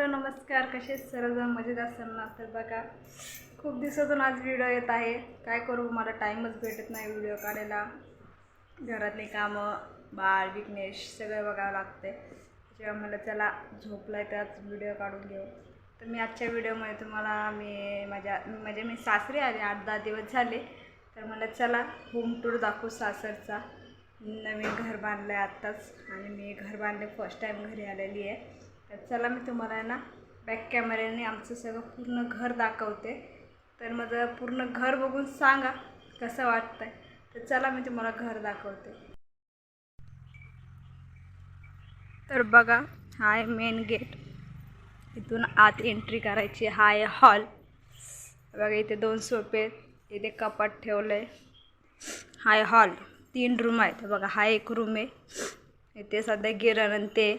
Hello नमस्कार कसे आहेत सर्वजण? मजेत असाल ना? तर बघा खूप दिवसातून आज व्हिडिओ येत आहे. काय करू? मला टाईमच भेटत नाही व्हिडिओ काढायला. घरातली कामं बाळ विघ्नेश सगळं बघावं लागते जेव्हा मला चला झोपलाय त्याच व्हिडिओ काढून घेऊ. तर मी आजच्या व्हिडिओमध्ये तुम्हाला मी माझ्या म्हणजे मी सासरी आले आठ दहा दिवस झाले. तर मला चला होम टूर दाखवू सासरचा. नवीन घर बांधलं आहे आत्ताच. आणि मी घर बांधले फर्स्ट टाईम घरी आलेली आहे. तर चला मी तुम्हाला ना बॅक कॅमेऱ्याने आमचं सगळं पूर्ण घर दाखवते. तर माझं पूर्ण घर बघून सांगा कसं वाटतंय. तर चला मी तुम्हाला घर दाखवते. तर बघा हा आहे मेन गेट इथून आत एंट्री करायची हा आहे हॉल बघा इथे दोन सोपे आहेत. इथे कपाट ठेवलं आहे हा आहे हॉल तीन रूम आहेत. बघा हा एक रूम आहे. इथे सध्या गिरण ते.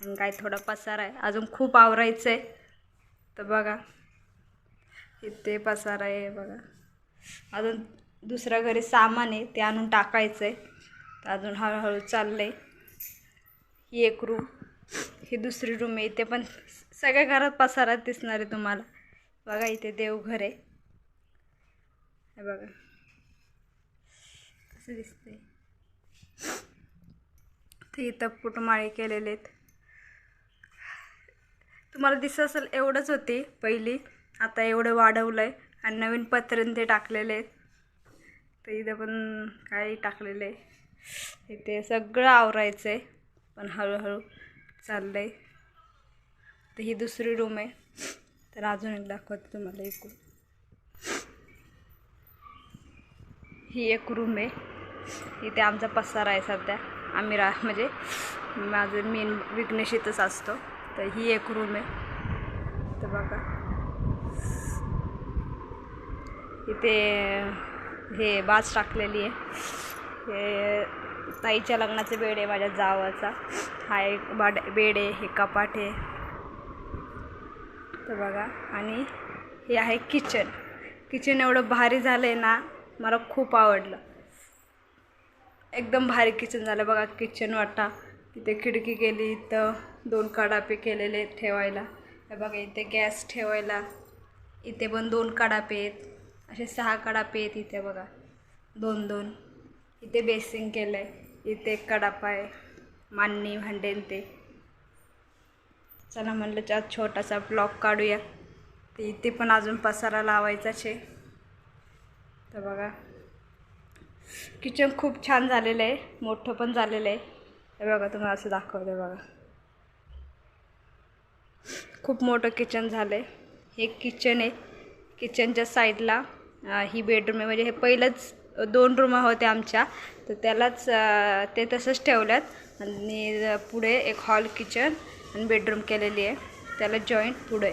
आणि काय थोडा पसार आहे. अजून खूप आवरायचं आहे तर बघा इथे पसार आहे बघा. अजून दुसऱ्या घरी सामान आहे ते आणून टाकायचं आहे तर अजून हळूहळू चाललं आहे ही एक रूम ही दुसरी रूम आहे. इथे पण सगळ्या घरात पसारात दिसणार आहे तुम्हाला. बघा इथे देवघर आहे. हे बघा. कसं दिसतंय? ते इथं पुटमाळे केलेले आहेत. तुम्हाला दिसत असेल एवढंच होती पहिली. आता एवढं वाढवलं आहे आणि नवीन पत्रण ते टाकलेले आहेत. तर इथं पण काही टाकलेलं आहे. इथे सगळं आवरायचं आहे पण हळूहळू चाललं आहे तर ही दुसरी रूम आहे. तर अजून एक दाखवते तुम्हाला एकूण. ही एक रूम आहे. इथे आमचा पसारा आहे सध्या. आम्ही रा म्हणजे माझं मेन विघ्नेश इथंच असतो. तर ही एक रूम आहे. तर बघा. इथे हे बाज टाकलेली आहे. हे ताईच्या लग्नाचे बेड आहे माझ्या जावाचा. हा एक बाड बेड आहे हे कपाट आहे. तर बघा. आणि हे आहे किचन किचन एवढं भारी झालं आहे ना मला खूप आवडलं. एकदम भारी किचन झालं बघा किचन वाटा. इथे खिडकी केली इथं दोन कडापे केलेले आहेत ठेवायला. हे बघा इथे गॅस ठेवायला. इथे पण दोन कडापे आहेत. असे सहा कडापे आहेत इथे बघा. दोन दोन. इथे बेसिंग केलं आहे इथे एक कडापा आहे. मांडणी भांडेन ते. चला म्हणलं त्यात छोटासा ब्लॉक काढूया. ते इथे पण अजून पसारा लावायचाच. आहे तर बघा. किचन खूप छान झालेलं आहे. मोठं पण झालेलं आहे. हे बघा तुम्हाला असं दाखवते बघा. खूप मोठं किचन झालं आहे. हे किचन आहे किचनच्या साईडला ही बेडरूम आहे. म्हणजे हे पहिलंच दोन रूम होत्या आमच्या. तर त्यालाच ते तसंच ठेवल्यात. आणि पुढे एक हॉल किचन आणि बेडरूम केलेली आहे. त्याला जॉईंट पुढे.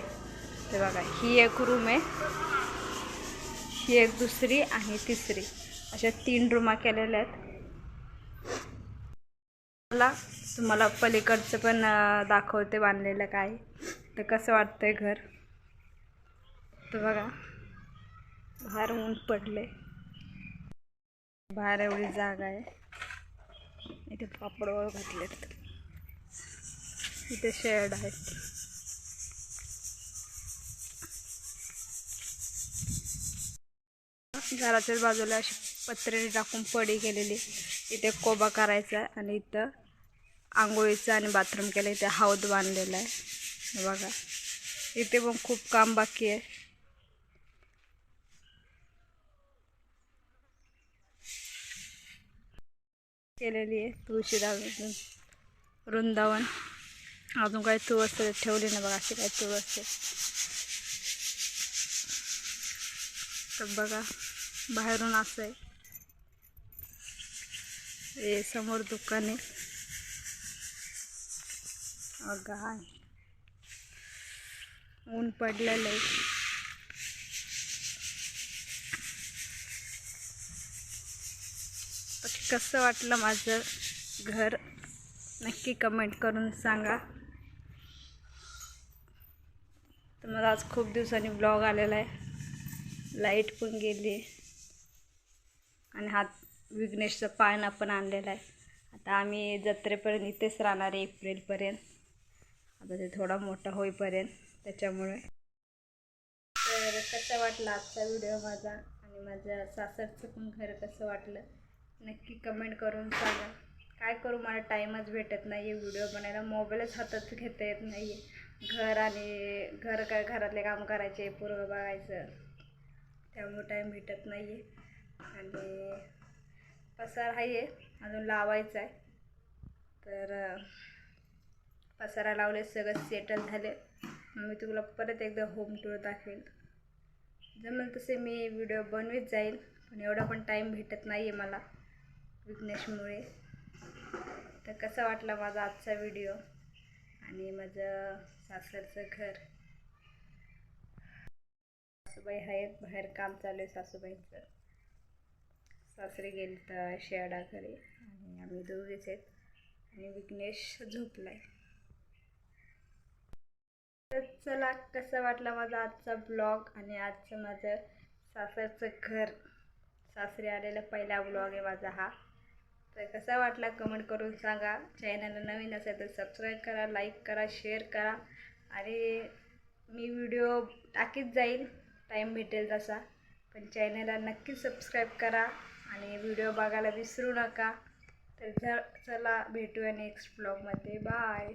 ते बघा ही एक रूम आहे. ही एक दुसरी आणि तिसरी. अशा तीन रूमा केलेल्या आहेत. मला तुम्हाला पलीकडचं पण दाखवते बांधलेलं काय. तर कसं वाटतंय घर? तर बघा बाहेर ऊन पडले बाहेर एवढी जागा आहे. इथे पापड घातले घातलेत. इथे शेड आहे घराच्या बाजूला अशी पत्रे टाकून पडी केलेली इथे कोबा करायचा आणि इथं आंघोळीचं आणि बाथरूम केलं. इथे हौद बांधलेला आहे. बघा. इथे पण खूप काम बाकी आहे. केलेली आहे तुळशीदार वृंदावन. अजून काही तुळस तरी ठेवली ना बघा अशी काही तुळस असते तर बघा. बाहेरून असं आहे हे समोर दुकान आहे. गाय ऊन पडलेलं आहे. कसं वाटलं माझं घर? नक्की कमेंट करून सांगा. तर मला आज खूप दिवसांनी ब्लॉग आलेला आहे. लाइट पण गेली आहे. हा विघ्नेशचं पाळणा पण आणलेला आहे. आता आम्ही जत्रेपर्यंत इथेच राहणार आहे एप्रिलपर्यंत. आता ते थोडा मोठा होईपर्यंत त्याच्यामुळे. तर कसं वाटलं आजचा व्हिडिओ माझा आणि माझ्या सासरचं पण घर कसं वाटलं? नक्की कमेंट करून सांगा. काय करू? मला टाईमच भेटत नाही आहे व्हिडिओ बनायला. मोबाईलच हातात घेता येत नाही आहे घर आणि घर काय घरातले काम करायचे पूर्व बघायचं. त्यामुळे टाईम भेटत नाही आहे आणि पसार आहे अजून लावायचा आहे. तर पसारा लावले सगळं सेटल झाले. मग मी तुला परत एकदा होम टूर दाखवेल जमेल तसे मी व्हिडिओ बनवीत जाईल पण एवढा पण टाईम भेटत नाही आहे मला विघ्नेशमुळे तर कसा वाटला माझा आजचा व्हिडिओ आणि माझं सासरचं घर? सासूबाई आहेत बाहेर काम चालू आहे सासूबाईंचं. सासरे गेले तर शेडाकडे. आणि आम्ही दोघेच आहेत. आणि विघ्नेश झोपलाय. तर चला कसा वाटला माझा आजचा ब्लॉग आणि आजचं माझं सासरचं घर. सासरे आलेला पहिला ब्लॉग आहे माझा हा. तर कसा वाटला कमेंट करून सांगा. चॅनलला नवीन असेल तर सबस्क्राईब करा लाईक करा शेअर करा. आणि मी व्हिडिओ टाकीत जाईल. टाईम भेटेल तसा. पण चॅनलला नक्की सबस्क्राईब करा. आणि व्हिडिओ बघायला विसरू नका. तर चला भेटूया नेक्स्ट ब्लॉगमध्ये बाय